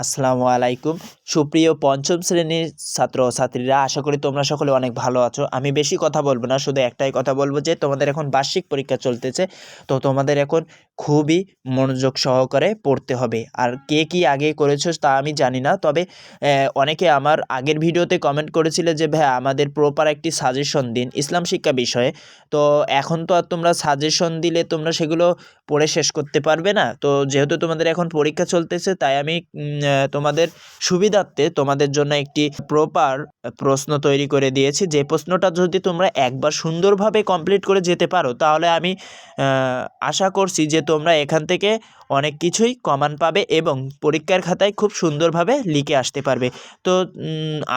আসসালামু আলাইকুম। সুপ্রিয় পঞ্চম শ্রেণির ছাত্র ছাত্রীরা, আশা করি তোমরা সকলে অনেক ভালো আছো। আমি বেশি কথা বলব না, শুধু একটাই কথা বলব যে, তোমাদের এখন বার্ষিক পরীক্ষা চলতেছে, তো তোমাদের এখন খুবই মনোযোগ সহকারে পড়তে হবে। আর কে কি আগে করেছ তা আমি জানি না, তবে অনেকে আমার আগের ভিডিওতে কমেন্ট করেছিলে যে ভাই আমাদের প্রপার একটি সাজেশন দিন ইসলাম শিক্ষা বিষয়ে। তো এখন তো আর তোমরা সাজেশন দিলে তোমরা সেগুলো পড়ে শেষ করতে পারবে না। তো যেহেতু তোমাদের এখন পরীক্ষা চলতেছে, তাই আমি তোমাদের তোমাদের সুবিধার্থে তোমাদের জন্য একটি প্রপার প্রশ্ন তৈরি করে দিয়েছি। যে প্রশ্নটা যদি তোমরা একবার সুন্দরভাবে কমপ্লিট করে যেতে পারো, তাহলে আমি আশা করছি যে তোমরা এখান থেকে অনেক কিছুই কমান পাবে এবং পরীক্ষার খাতায় খুব সুন্দরভাবে লিখে আসতে পারবে। তো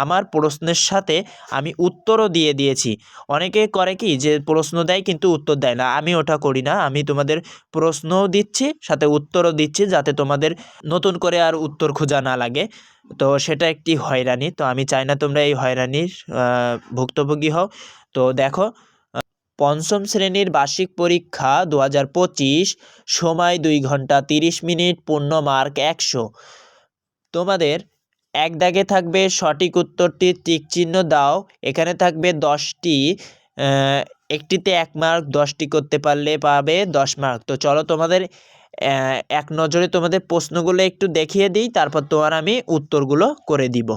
আমার প্রশ্নের সাথে আমি উত্তরও দিয়ে দিয়েছি। অনেকে করে কি যে প্রশ্ন দেয় কিন্তু উত্তর দেয় না। আমি ওটা করি না। আমি তোমাদের প্রশ্নও দিচ্ছি, সাথে উত্তরও দিচ্ছি, যাতে তোমাদের নতুন করে আর উত্তর খোঁজা না লাগে। তো সেটা একটি হয়রানি। তো আমি চাই না তোমরা এই হয়রানির ভুক্তভোগী হও। তো দেখো পঞ্চম শ্রেণির বার্ষিক পরীক্ষা দু হাজার পঁচিশ, সময় দুই ঘণ্টা তিরিশ মিনিট, পূর্ণ মার্ক একশো। তোমাদের এক দাগে থাকবে সঠিক উত্তরটি, টিক চিহ্ন দাও। এখানে থাকবে দশটি একটিতে এক মার্ক, দশটি করতে পারলে পাবে দশ মার্ক। তো চলো তোমাদের এক নজরে তোমাদের প্রশ্নগুলো একটু দেখিয়ে দিই, তারপর তোমার আমি উত্তরগুলো করে দিব।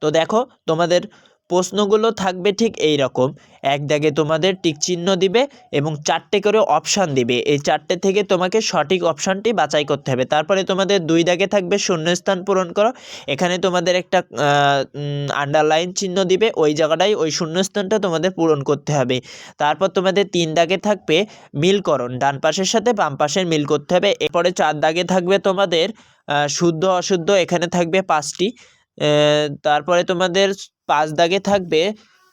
তো দেখো, তোমাদের প্রশ্নগুলো থাকবে ঠিক এই রকম। এক দাগে তোমাদের টিক চিহ্ন দিবে এবং চারটে করে অপশান দিবে। এই চারটে থেকে তোমাকে সঠিক অপশানটি বাছাই করতে হবে। তারপরে তোমাদের দুই দাগে থাকবে শূন্যস্থান পূরণ করো। এখানে তোমাদের একটা আন্ডারলাইন চিহ্ন দিবে। ওই জায়গাটায় ওই শূন্যস্থানটা তোমাদের পূরণ করতে হবে। তারপর তোমাদের তিন দাগে থাকবে মিলকরণ। ডান পাশের সাথে বাম পাশের মিল করতে হবে। এরপরে চার দাগে থাকবে তোমাদের শুদ্ধ অশুদ্ধ এখানে থাকবে পাঁচটি। তারপরে তোমাদের পাঁচ দাগে থাকবে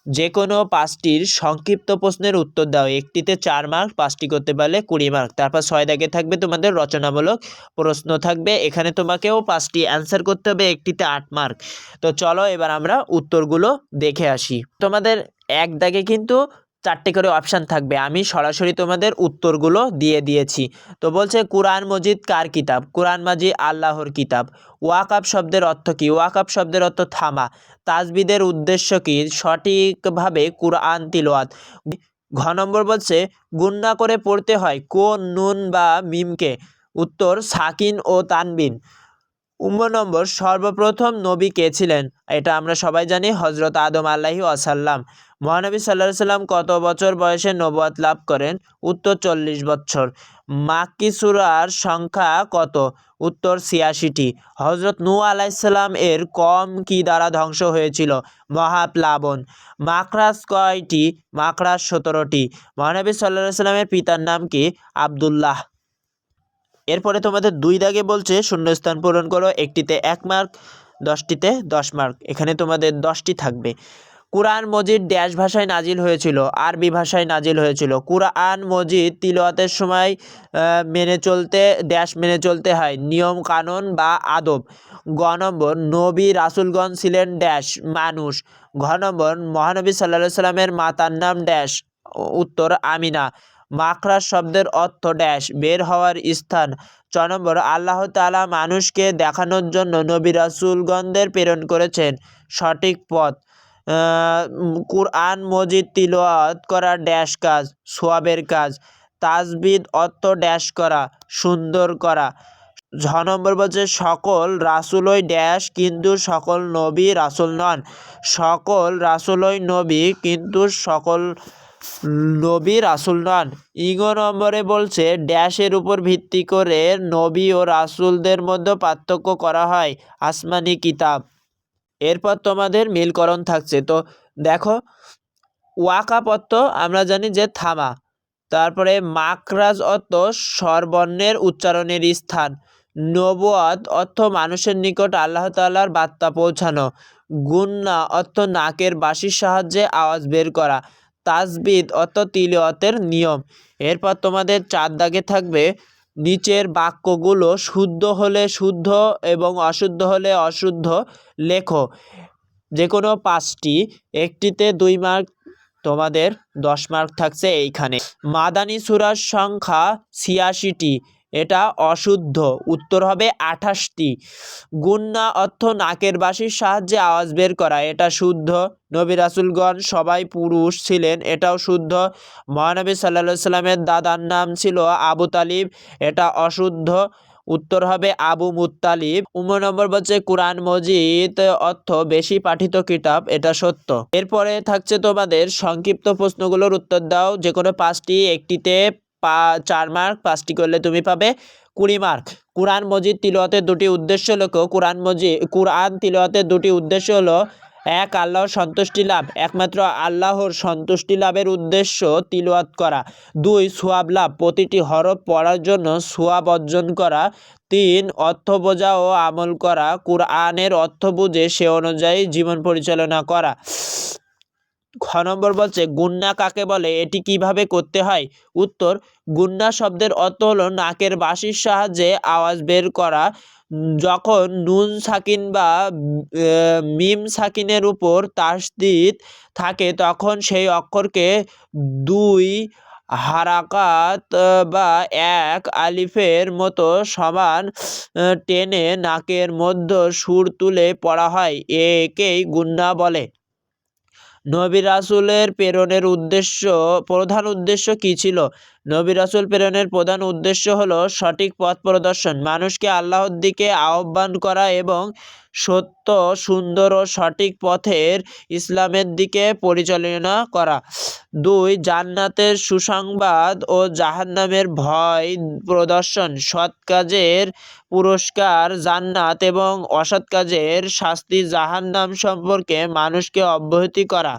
যে কোনো পাঁচটির সংক্ষিপ্ত প্রশ্নের উত্তর দাও। একটিতে চার মার্ক পাঁচটি করতে পারলে কুড়ি মার্ক তারপর ছয় দাগে থাকবে তোমাদের রচনামূলক প্রশ্ন থাকবে। এখানে তোমাকেও পাঁচটি অ্যান্সার করতে হবে, একটিতে আট মার্ক তো চলো এবার আমরা উত্তরগুলো দেখে আসি। তোমাদের এক দাগে কিন্তু চারটে করে অপশান থাকবে। আমি সরাসরি তোমাদের উত্তরগুলো দিয়ে দিয়েছি। তো বলছে, কোরআন মজিদ কার কিতাব? কোরআন মাজি আল্লাহর কিতাব। ওয়াকাব শব্দের অর্থ কী? ওয়াকাব শব্দের অর্থ থামা। তাজবিদের উদ্দেশ্য কী? সঠিকভাবে কুরআন তিলোয়াত ঘ নম্বর বলছে গুন্না করে পড়তে হয় কোন নুন বা মিমকে? উত্তর, সাকিন ও তানবিন। উম্ম নম্বর, সর্বপ্রথম নবী কে ছিলেন? এটা আমরা সবাই জানি হজরত আদম আল্লাহি আসাল্লাম মহানবী সাল্লাহ সাল্লাম কত বছর বয়সে নবাদ লাভ করেন? উত্তর চল্লিশ বছর। মাক্কি সুরার সংখ্যা কত? উত্তর ছিয়াশিটি। হজরত নু আলাইসাল্লাম এর কম কি দ্বারা ধ্বংস হয়েছিল? মহাপ্লাবন। মাকড়াস কয়টি? মাকড়াস সতেরোটি। মহানবী সাল্লাহ সাল্লামের পিতার নাম কি? আবদুল্লাহ। এরপরে তোমাদের দুই দাগে বলছে, শূন্যস্থান পূরণ করো, একটিতে এক মার্ক, দশটিতে দশ মার্ক। এখানে তোমাদের দশটি থাকবে। কুরআন মজিদ ড্যাশ ভাষায় নাজিল হয়েছিল, আরবি ভাষায় নাজিল হয়েছিল। কুরআন মজিদ তিলওয়াতের সময় মেনে চলতে ড্যাশ মেনে চলতে হয়। নিয়ম কানুন বা আদব। গ নম্বর, নবী রাসুলগঞ্জ ছিলেন ড্যাশ মানুষ। ঘ নম্বর, মহানবী সাল্লাহ সাল্লামের মাতার নাম ড্যাশ উত্তর আমিনা। মাখরাস শব্দের অর্থ ড্যাশ বের হওয়ার স্থান। চ নম্বর, আল্লাহ তাআলা মানুষকে দেখানোর জন্য নবী রাসুলগণদের প্রেরণ করেছেন সঠিক পথ। কুরআন মজিদ তিলওয়াত করা ড্যাশ কাজ, সোয়াবের কাজ, তাজবিদ অর্থ ড্যাশ করা, সুন্দর করা। ঝ নম্বর বলছে, সকল রাসুলই ড্যাশ, কিন্তু সকল নবী রাসুল নন। সকল রাসুলই নবী, কিন্তু সকল নবী রাসুল নন। ইগো নম্বরে বলছে, ড্যাশের উপর ভিত্তি করে নবী ও রাসুলদের মধ্যে পার্থক্য করা হয়। আসমানি কিতাব। এরপর তোমাদের মিলকরণ থাকছে। তো দেখো ওয়াকাপ অর্থ আমরা জানি যে থামা, তারপরে মাকরাজ অর্থ স্বরবর্ণের উচ্চারণের স্থান নবুয়াত অর্থ মানুষের নিকট আল্লাহ তাল্লাহর বার্তা পৌঁছানো, গুন্না অর্থ নাকের বাঁশির সাহায্যে আওয়াজ বের করা, তাজবিদ অর্থ তিলওয়াতের নিয়ম। এরপর তোমাদের চার দাগে থাকবে নিচের বাক্যগুলো শুদ্ধ হলে শুদ্ধ এবং অশুদ্ধ হলে অশুদ্ধ লেখো। যে কোনো পাঁচটি, একটিতে দুই মার্ক, তোমাদের দশ মার্ক থাকছে এইখানে। মাদানী সুরার সংখ্যা ছিয়াশিটি। এটা অশুদ্ধ। উত্তর হবে আঠাশটি। গুন্না অর্থ নাকের বাঁশির সাহায্যে আওয়াজ বের করা। এটা শুদ্ধ। নবী রাসুলগণ সবাই পুরুষ ছিলেন, এটাও শুদ্ধ। মহানবী সাল্লা সাল্লামের দাদার নাম ছিল আবু তালিব, এটা অশুদ্ধ। উত্তর হবে আবু মুতালিব উম নম্বর বলছে কোরআন মজিদ অর্থ বেশি পাঠিত কিতাব, এটা সত্য। এরপরে থাকছে তোমাদের সংক্ষিপ্ত প্রশ্নগুলোর উত্তর দাও। যে কোনো পাঁচটি, একটিতে পা, চার মার্ক পাঁচটি করলে তুমি পাবে কুড়ি মার্ক কোরআন মজিদ তিলওয়াতের দুটি উদ্দেশ্য হলো কোরআন মজিদ কোরআন তিলওয়াতের দুটি উদ্দেশ্য হলো, এক, আল্লাহর সন্তুষ্টি লাভ, একমাত্র আল্লাহর সন্তুষ্টি লাভের উদ্দেশ্য তিলওয়াত করা। দুই, সোয়াব লাভ, প্রতিটি হরফ পড়ার জন্য সোয়াব অর্জন করা। তিন, অর্থ বোঝা ও আমল করা, কোরআনের অর্থ বুঝে সে অনুযায়ী জীবন পরিচালনা করা। খ নম্বর বলছে, গুন্না কাকে বলে? এটি কীভাবে করতে হয়? উত্তর, গুন্না শব্দের অর্থ হলো নাকের বাঁশির সাহায্যে আওয়াজ বের করা। যখন নুন সাকিন বা মিম সাকিনের উপর তাসদিদ থাকে, তখন সেই অক্ষরকে দুই হারাকাত বা এক আলিফের মতো সমান টেনে নাকের মধ্য সুর তুলে পড়া হয়। একেই গুন্না বলে। নবী রাসুলের প্রেরণের উদ্দেশ্য প্রধান উদ্দেশ্য কী ছিল? নবী রাসুল প্রেরণের প্রধান উদ্দেশ্য হল সঠিক পথ প্রদর্শন। মানুষকে আল্লাহর দিকে আহ্বান করা এবং সত্য, সুন্দর ও সঠিক পথের ইসলামের দিকে পরিচালনা করা। দুই, জান্নাতের সুসংবাদ ও জাহান্নামের ভয় প্রদর্শন। সৎ কাজের পুরস্কার, জান্নাত এবং অসৎ কাজের শাস্তি জাহান্নাম সম্পর্কে মানুষকে অব্যাহতি করা।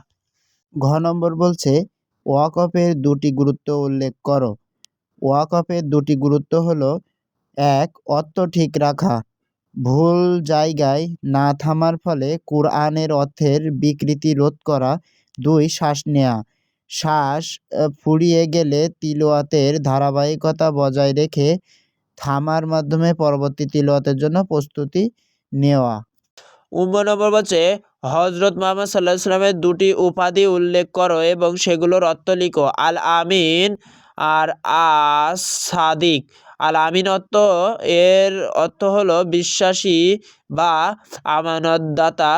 ঘ নম্বর বলছে ওয়াকফের দুটি গুরুত্ব উল্লেখ করো। ওয়াকফের দুটি গুরুত্ব হলো, এক, অর্থ ঠিক রাখা। ভুল জায়গায় না থামার ফলে কোরআনের অর্থের বিকৃতি রোধ করা। দুই, শ্বাস নেওয়া শ্বাস ফুরিয়ে গেলে তিলওয়াতের ধারাবাহিকতা বজায় রেখে থামার মাধ্যমে পরবর্তী তিলওয়াতের জন্য প্রস্তুতি নেওয়া। উম্ম নম্বর বলছে হজরত মোহাম্মদ সাল্লাহ সাল্লামের দুটি উপাধি উল্লেখ করো এবং সেগুলোর অর্থ লিখো। আল আমিন আর আস সাদিক আল আমিন অর্থ, এর অর্থ হলো বিশ্বাসী বা আমানতদাতা।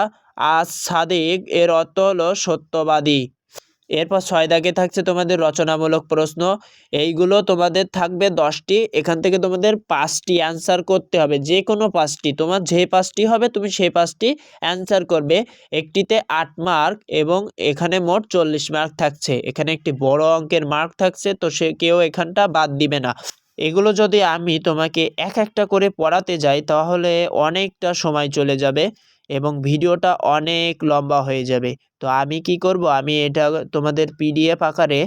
আস সাদিক এর অর্থ হলো সত্যবাদী। এরপর ছয় দাগে থাকছে তোমাদের রচনামূলক প্রশ্ন। এইগুলো তোমাদের থাকবে দশটি, এখান থেকে তোমাদের পাঁচটি অ্যান্সার করতে হবে। যে কোনো পাঁচটি, তোমার যে পাঁচটি হবে, তুমি সেই পাঁচটি অ্যান্সার করবে। একটিতে আট মার্ক এবং এখানে মোট চল্লিশ মার্ক থাকছে। এখানে একটি বড় অঙ্কের মার্ক থাকছে, তো সে কেউ এখানটা বাদ দিবে না। এগুলো যদি আমি তোমাকে এক একটা করে পড়াতে যাই, তাহলে অনেকটা সময় চলে যাবে। এবং ভিডিওটা অনেক লম্বা হয়ে যাবে। তো আমি কি করব? আমি এটা তোমাদের পিডিএফ আকারে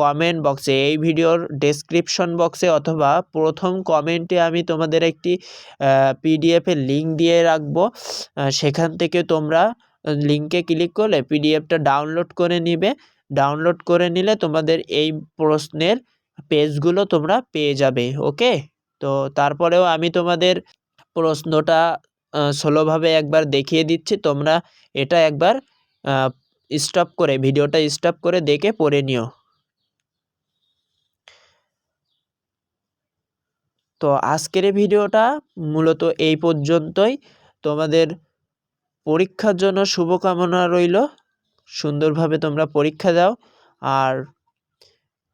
কমেন্ট বক্সে এই ভিডিওর ডেসক্রিপশন বক্সে অথবা প্রথম কমেন্টে আমি তোমাদের একটি পিডিএফের লিঙ্ক দিয়ে রাখব। সেখান থেকে তোমরা লিঙ্কে ক্লিক করলে পিডিএফটা ডাউনলোড করে নিবে। ডাউনলোড করে নিলে তোমাদের এই প্রশ্নের পেজগুলো তোমরা পেয়ে যাবে ওকে তো তারপরেও আমি তোমাদের প্রশ্নটা ষোলোভাবে একবার দেখিয়ে দিচ্ছি। তোমরা এটা একবার স্টপ করে, ভিডিওটা স্টপ করে দেখে পড়ে নিও। তো আজকের ভিডিওটা মূলত এই পর্যন্তই। তোমাদের পরীক্ষার জন্য শুভকামনা রইল। সুন্দরভাবে তোমরা পরীক্ষা দাও। আর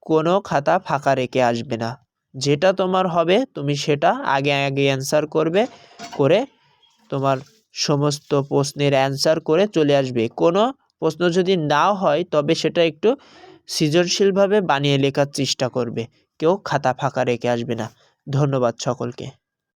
কোনো খাতা ফাঁকা রেখে আসবে না। যেটা তোমার হবে, তুমি সেটা আগে আগে অ্যান্সার করবে, করে তোমার সমস্ত প্রশ্নের অ্যান্সার করে চলে আসবে। কোনো প্রশ্ন যদি না হয়, তবে সেটা একটু সৃজনশীলভাবে বানিয়ে লেখার চেষ্টা করবে। কেউ খাতা ফাঁকা রেখে আসবে না। ধন্যবাদ সকলকে।